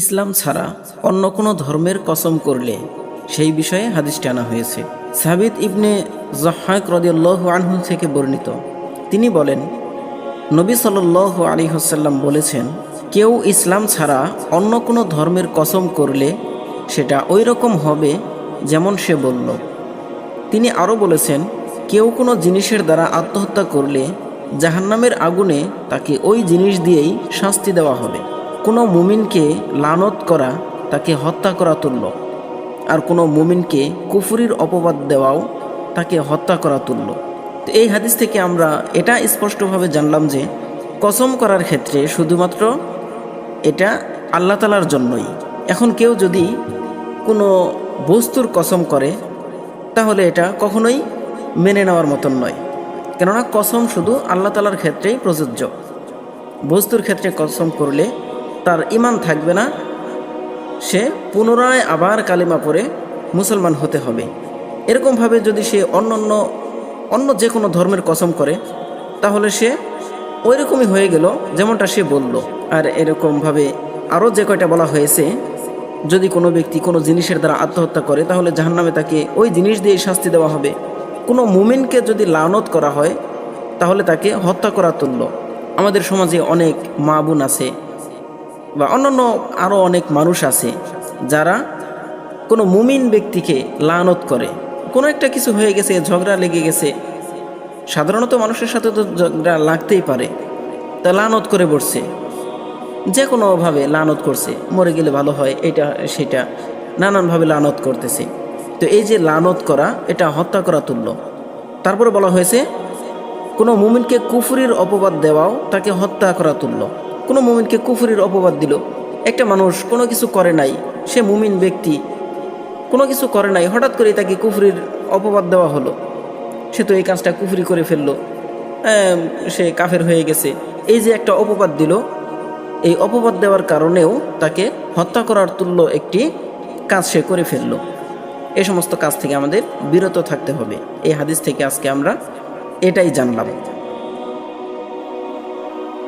ইসলাম ছাড়া অন্য কোনো ধর্মের কসম করলে সেই বিষয়ে হাদিসটি আনা হয়েছে। সাবিত ইবনে জহাক রদিয়াল্লাহ আনহু থেকে বর্ণিত। তিনি বলেন, নবী সাল্লাহ আলী হাসাল্লাম বলেছেন, কেউ ইসলাম ছাড়া অন্য কোনো ধর্মের কসম করলে সেটা ওই রকম হবে যেমন সে বলল। তিনি আরও বলেছেন, কেউ কোনো জিনিসের দ্বারা আত্মহত্যা করলে জাহান্নামের আগুনে তাকে ওই জিনিস দিয়েই শাস্তি দেওয়া হবে। কোনো মুমিনকে লানত করা, তাকে হত্যা করা তুল্য। আর কোনো মুমিনকে কুফুরির অপবাদ দেওয়াও, তাকে হত্যা করা তুল্য। তো এই হাদিস থেকে আমরা এটা স্পষ্টভাবে জানলাম যে, কসম করার ক্ষেত্রে শুধুমাত্র এটা আল্লাহ তালার জন্যই। এখন কেউ যদি কোনো বস্তুর কসম করে, তাহলে এটা কখনোই মেনে নেওয়ার মতন নয়। কেননা কসম শুধু আল্লাহ তালার ক্ষেত্রেই প্রযোজ্য। বস্তুর ক্ষেত্রে কসম করলে তার ইমান থাকবে না, সে পুনরায় আবার কালিমা পরে মুসলমান হতে হবে। এরকমভাবে যদি সে অন্য অন্য অন্য যে কোনো ধর্মের কসম করে, তাহলে সে ওই রকমই হয়ে গেল যেমনটা সে বলল। আর এরকমভাবে আরও যে কয়টা বলা হয়েছে, যদি কোনো ব্যক্তি কোনো জিনিসের দ্বারা আত্মহত্যা করে, তাহলে জাহান্নামে তাকে ওই জিনিস দিয়ে শাস্তি দেওয়া হবে। কোনো মুমিনকে যদি লানত করা হয়, তাহলে তাকে হত্যা করা তুল্য। আমাদের সমাজে অনেক মা বোন আছে বা অন্যান্য আরও অনেক মানুষ আছে যারা কোনো মুমিন ব্যক্তিকে লানত করে। কোনো একটা কিছু হয়ে গেছে, ঝগড়া লেগে গেছে। সাধারণত মানুষের সাথে তো ঝগড়া লাগতেই পারে। তা লানত করে বসছে। যে কোনোভাবে লানত করছে। মরে গেলে ভালো হয়, এটা, সেটা। নানানভাবে লানত করতেছে। তো এই যে লানত করা, এটা হত্যা করা তুল্য। তারপরে বলা হয়েছে, কোনো মুমিনকে কুফুরির অপবাদ দেওয়াও তাকে হত্যা করা তুল্য। কোনো মুমিনকে কুফুরির অপবাদ দিল। একটা মানুষ কোনো কিছু করে নাই, সে মুমিন ব্যক্তি। কোনো কিছু করে নাই, হঠাৎ করে তাকে কুফুরির অপবাদ দেওয়া হলো। সে তো এই কাজটা কুফুরি করে ফেলল। সে কাফের হয়ে গেছে। এই যে একটা অপবাদ দিল, এই অপবাদ দেওয়ার কারণেও তাকে হত্যা করার তুল্য একটি কাজ সে করে ফেলল। এ সমস্ত কাজ থেকে আমাদের বিরত থাকতে হবে। এই হাদিস থেকে আজকে আমরা এটাই জানলাম।